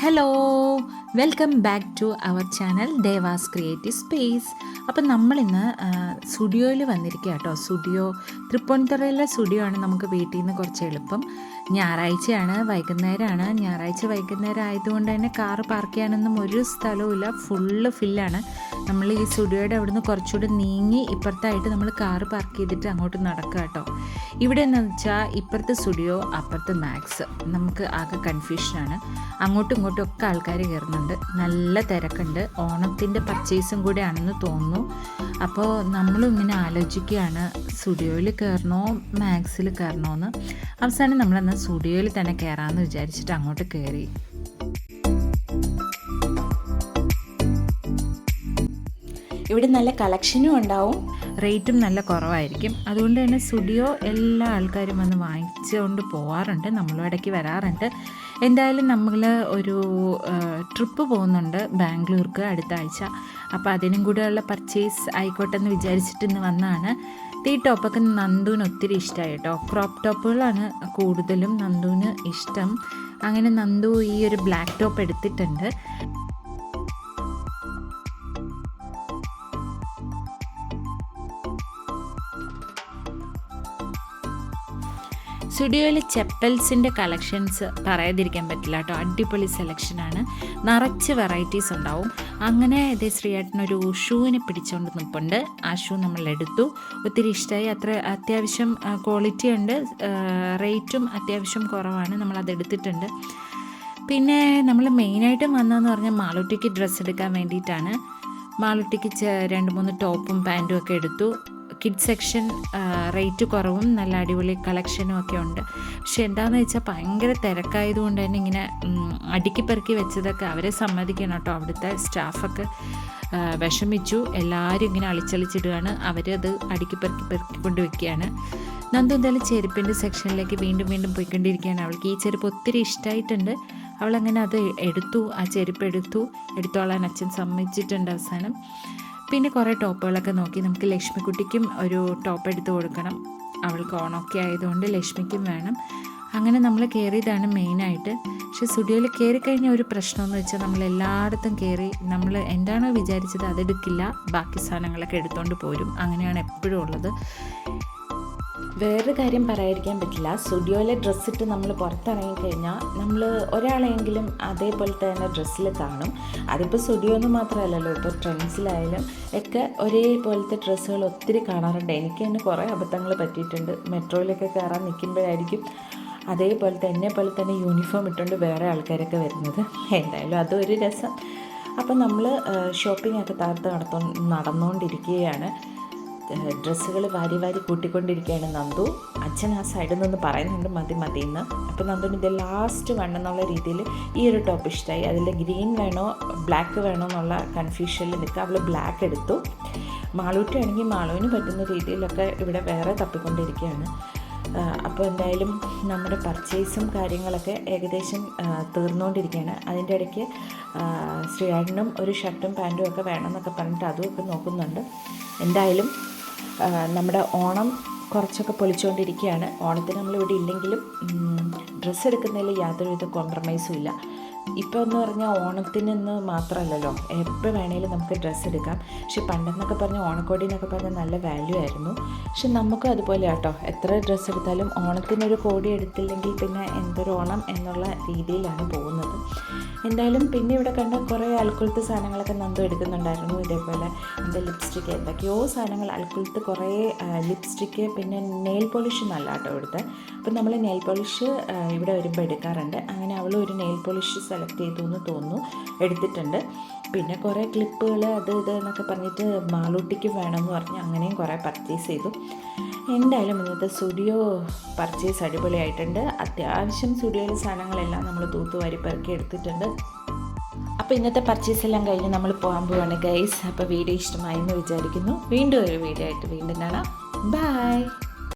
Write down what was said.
Hello welcome back to our channel Devas creative space അപ്പം നമ്മളിന്ന് സ്റ്റുഡിയോയിൽ വന്നിരിക്കുക കേട്ടോ സ്റ്റുഡിയോ തൃപ്പൂണിത്തുറയിലെ സ്റ്റുഡിയോ ആണ് നമുക്ക് വീട്ടിൽ നിന്ന് കുറച്ച് എളുപ്പം. ഞായറാഴ്ചയാണ് വൈകുന്നേരമാണ് ഞായറാഴ്ച വൈകുന്നേരം ആയതുകൊണ്ട് തന്നെ കാറ് പാർക്ക് ചെയ്യാനൊന്നും ഒരു സ്ഥലവുമില്ല. ഫുള്ള് ഫില്ലാണ് നമ്മൾ ഈ സ്റ്റുഡിയോയുടെ അവിടുന്ന് കുറച്ചുകൂടി നീങ്ങി ഇപ്പുറത്തായിട്ട് നമ്മൾ കാറ് പാർക്ക് ചെയ്തിട്ട് അങ്ങോട്ട് നടക്കുക കേട്ടോ. ഇവിടെ എന്ന് വെച്ചാൽ ഇപ്പുറത്തെ സ്റ്റുഡിയോ അപ്പുറത്തെ മാക്സ്. നമുക്ക് ആകെ കൺഫ്യൂഷനാണ് അങ്ങോട്ടും ഇങ്ങോട്ടും ഒക്കെ ആൾക്കാർ കയറുന്നുണ്ട്. നല്ല തിരക്കുണ്ട്. ഓണത്തിന്റെ പർച്ചേസും കൂടെ ആണെന്ന് തോന്നുന്നു. അപ്പോൾ നമ്മളും ഇങ്ങനെ ആലോചിക്കുകയാണ് സ്റ്റുഡിയോയിൽ കയറണോ മാക്സിൽ കയറണോ എന്ന്. അവസാനം നമ്മളെന്നാൽ സ്റ്റുഡിയോയിൽ തന്നെ കയറാമെന്ന് വിചാരിച്ചിട്ട് അങ്ങോട്ട് കയറി. ഇവിടെ നല്ല കളക്ഷനും ഉണ്ടാവും. റേറ്റും നല്ല കുറവായിരിക്കും. അതുകൊണ്ട് തന്നെ സ്റ്റുഡിയോ എല്ലാ ആൾക്കാരും വന്ന് വാങ്ങിച്ചുകൊണ്ട് പോവാറുണ്ട്. നമ്മളും ഇടയ്ക്ക് വരാറുണ്ട്. എന്തായാലും നമ്മൾ ഒരു ട്രിപ്പ് പോകുന്നുണ്ട് ബാംഗ്ലൂർക്ക് അടുത്ത ആഴ്ച. അപ്പോൾ അതിനും കൂടെയുള്ള പർച്ചേസ് ആയിക്കോട്ടെ എന്ന് വിചാരിച്ചിട്ട് ഇന്ന് വന്നാണ് ഈ ടോപ്പൊക്കെ നന്ദുവിന് ഒത്തിരി ഇഷ്ടമായി കേട്ടോ. ക്രോപ്പ് ടോപ്പുകളാണ് കൂടുതലും നന്ദുവിന് ഇഷ്ടം. അങ്ങനെ നന്ദു ഈ ഒരു ബ്ലാക്ക് ടോപ്പ് എടുത്തിട്ടുണ്ട്. സ്റ്റുഡിയോയിൽ ചെപ്പൽസിന്റെ കളക്ഷൻസ് പറയാതിരിക്കാൻ പറ്റില്ല കേട്ടോ. അടിപൊളി സെലക്ഷനാണ് നിറച്ച് വെറൈറ്റീസ് ഉണ്ടാവും. അങ്ങനെ ഇതേ ശ്രീയേട്ടനൊരു ഷൂവിനെ പിടിച്ചുകൊണ്ട് നിൽപ്പുണ്ട് ആ ഷൂ നമ്മൾ എടുത്തു ഒത്തിരി ഇഷ്ടമായി അത്ര അത്യാവശ്യം ക്വാളിറ്റി ഉണ്ട്. റേറ്റും അത്യാവശ്യം കുറവാണ്. നമ്മളത് എടുത്തിട്ടുണ്ട്. പിന്നെ നമ്മൾ മെയിനായിട്ടും വന്നതെന്ന് പറഞ്ഞാൽ മാളൂട്ടിക്ക് ഡ്രസ്സ് എടുക്കാൻ വേണ്ടിയിട്ടാണ്. മാളൂട്ടിക്ക് രണ്ട് മൂന്ന് ടോപ്പും പാന്റും ഒക്കെ എടുത്തു. കിഡ് സെക്ഷൻ റേറ്റ് കുറവും നല്ല അടിപൊളി കളക്ഷനും ഒക്കെ ഉണ്ട്. പക്ഷെ എന്താണെന്ന് വെച്ചാൽ ഭയങ്കര തിരക്കായതുകൊണ്ട് തന്നെ ഇങ്ങനെ അടുക്കി പെറുക്കി വെച്ചതൊക്കെ അവരെ സമ്മതിക്കണം കേട്ടോ. അവിടുത്തെ സ്റ്റാഫൊക്കെ വിഷമിച്ചു. എല്ലാവരും ഇങ്ങനെ അളിച്ചളിച്ചിടുകയാണ്. അവരത് അടുക്കി പെറുക്കി പെറുക്കിക്കൊണ്ട് വെക്കുകയാണ്. നന്ദു എന്തായാലും ചെരുപ്പിന്റെ സെക്ഷനിലേക്ക് വീണ്ടും വീണ്ടും പോയിക്കൊണ്ടിരിക്കുകയാണ്. അവൾക്ക് ഈ ചെരുപ്പ് ഒത്തിരി ഇഷ്ടമായിട്ടുണ്ട് അവളങ്ങനെ അത് എടുത്തു ആ ചെരുപ്പ് എടുത്തു. എടുത്തോളാൻ അച്ഛൻ സമ്മതിച്ചിട്ടുണ്ട് അവസാനം. പിന്നെ കുറേ ടോപ്പുകളൊക്കെ നോക്കി നമുക്ക് ലക്ഷ്മിക്കുട്ടിക്കും ഒരു ടോപ്പ് എടുത്ത് കൊടുക്കണം. അവൾക്ക് ഓണൊക്കെ ആയതുകൊണ്ട് ലക്ഷ്മിക്കും വേണം. അങ്ങനെ നമ്മൾ കയറിയതാണ് മെയിനായിട്ട് പക്ഷേ സ്റ്റുഡിയോയിൽ കയറി കഴിഞ്ഞ ഒരു പ്രശ്നമെന്ന് വെച്ചാൽ നമ്മൾ എല്ലായിടത്തും കയറി നമ്മൾ എന്താണോ വിചാരിച്ചത് അതെടുക്കില്ല. ബാക്കി സാധനങ്ങളൊക്കെ എടുത്തുകൊണ്ട് പോരും. അങ്ങനെയാണ് എപ്പോഴും ഉള്ളത്. വേറൊരു കാര്യം പറയാതിരിക്കാൻ പറ്റില്ല. സ്റ്റുഡിയോയിലെ ഡ്രസ്സിട്ട് നമ്മൾ പുറത്തിറങ്ങി കഴിഞ്ഞാൽ നമ്മൾ ഒരാളെങ്കിലും അതേപോലത്തെ തന്നെ ഡ്രസ്സിൽ കാണും. അതിപ്പോൾ സ്റ്റുഡിയോ എന്ന് മാത്രമല്ലല്ലോ ഇപ്പോൾ ട്രെൻഡ്സിലായാലും ഒക്കെ ഒരേപോലത്തെ ഡ്രസ്സുകൾ ഒത്തിരി കാണാറുണ്ട്. എനിക്ക് തന്നെ കുറേ അബദ്ധങ്ങൾ പറ്റിയിട്ടുണ്ട്. മെട്രോയിലൊക്കെ കയറാൻ നിൽക്കുമ്പോഴായിരിക്കും അതേപോലെ തന്നെ പോലെ തന്നെ യൂണിഫോം ഇട്ടുകൊണ്ട് വേറെ ആൾക്കാരൊക്കെ വരുന്നത്. എന്തായാലും അതൊരു രസം. അപ്പം നമ്മൾ ഷോപ്പിംഗ് ഒക്കെ താഴത്ത് നടത്തോ നടന്നുകൊണ്ടിരിക്കുകയാണ് ഡ്രസ്സുകൾ വാരി വാരി കൂട്ടിക്കൊണ്ടിരിക്കുകയാണ് നന്ദു. അച്ഛൻ ആ സൈഡിൽ നിന്ന് പറയുന്നുണ്ട് മതി മതി എന്ന്. അപ്പോൾ നന്ദുവിന് ഇത് ലാസ്റ്റ് വേണമെന്നുള്ള രീതിയിൽ ഈ ഒരു ടോപ്പ് ഇഷ്ടമായി അതിൽ ഗ്രീൻ വേണോ ബ്ലാക്ക് വേണോ എന്നുള്ള കൺഫ്യൂഷനിൽ നിൽക്കുക അവൾ ബ്ലാക്ക് എടുത്തു. മാളൂട്ടിയാണെങ്കിൽ മാളുവിന് പറ്റുന്ന രീതിയിലൊക്കെ ഇവിടെ വേറെ തപ്പിക്കൊണ്ടിരിക്കുകയാണ്. അപ്പോൾ എന്തായാലും നമ്മുടെ പർച്ചേസും കാര്യങ്ങളൊക്കെ ഏകദേശം തീർന്നുകൊണ്ടിരിക്കുകയാണ് അതിന്റെ ഇടയ്ക്ക് ശ്രീയാടിനും ഒരു ഷർട്ടും പാന്റും ഒക്കെ വേണമെന്നൊക്കെ പറഞ്ഞിട്ട് അതും ഒക്കെ നോക്കുന്നുണ്ട്. എന്തായാലും നമ്മുടെ ഓണം കുറച്ചൊക്കെ പൊളിച്ചുകൊണ്ടിരിക്കുകയാണ് ഓണത്തിന് നമ്മളിവിടെ ഇല്ലെങ്കിലും ഡ്രസ്സ് എടുക്കുന്നതിൽ യാതൊരുവിധ കോംപ്രമൈസും ഇല്ല. ഇപ്പോൾ എന്ന് പറഞ്ഞാൽ ഓണത്തിനെന്ന് മാത്രമല്ലല്ലോ എപ്പോൾ വേണേലും നമുക്ക് ഡ്രസ്സ് എടുക്കാം. പക്ഷെ പണ്ടെന്നൊക്കെ പറഞ്ഞ ഓണക്കോടി എന്നൊക്കെ പറഞ്ഞാൽ നല്ല വാല്യൂ ആയിരുന്നു. പക്ഷെ നമുക്കും അതുപോലെ കേട്ടോ എത്ര ഡ്രസ്സ് എടുത്താലും ഓണത്തിനൊരു കോടി എടുത്തില്ലെങ്കിൽ പിന്നെ എന്തൊരു ഓണം എന്നുള്ള രീതിയിലാണ് പോകുന്നത്. എന്തായാലും പിന്നെ ഇവിടെ കണ്ട കുറേ അൽക്കുലത്ത് സാധനങ്ങളൊക്കെ നന്ദു എടുക്കുന്നുണ്ടായിരുന്നു. ഇതേപോലെ എന്താ ലിപ്സ്റ്റിക്ക് എന്തൊക്കെയോ സാധനങ്ങൾ. അൽക്കുലത്ത് കുറേ ലിപ്സ്റ്റിക്ക് പിന്നെ നെയിൽ പോളിഷ് നല്ല കേട്ടോ ഇവിടുത്തെ. അപ്പം നമ്മൾ നെയിൽ പോളിഷ് ഇവിടെ വരുമ്പോൾ എടുക്കാറുണ്ട്. അങ്ങനെ അവൾ ഒരു നെയിൽ പോളിഷ് സെലക്ട് ചെയ്തു എന്ന് തോന്നുന്നു. എടുത്തിട്ടുണ്ട്. പിന്നെ കുറേ ക്ലിപ്പുകൾ അത് ഇത് എന്നൊക്കെ പറഞ്ഞിട്ട് മാളൂട്ടിക്ക് വേണമെന്ന് പറഞ്ഞ് അങ്ങനെയും കുറേ പർച്ചേസ് ചെയ്തു. എന്തായാലും ഇന്നത്തെ സ്റ്റുഡിയോ പർച്ചേസ് അടിപൊളിയായിട്ടുണ്ട്. അത്യാവശ്യം സ്റ്റുഡിയോയിലെ സാധനങ്ങളെല്ലാം നമ്മൾ തൂത്തുവാരി പെറുക്കി എടുത്തിട്ടുണ്ട്. അപ്പോൾ ഇന്നത്തെ പർച്ചേസ് എല്ലാം കഴിഞ്ഞ് നമ്മൾ പോകാൻ പോവാണ് ഗൈസ് അപ്പോൾ വീഡിയോ ഇഷ്ടമായി എന്ന് വിചാരിക്കുന്നു. വീണ്ടും ഒരു വീഡിയോ ആയിട്ട് വീണ്ടും കാണാം. ബൈ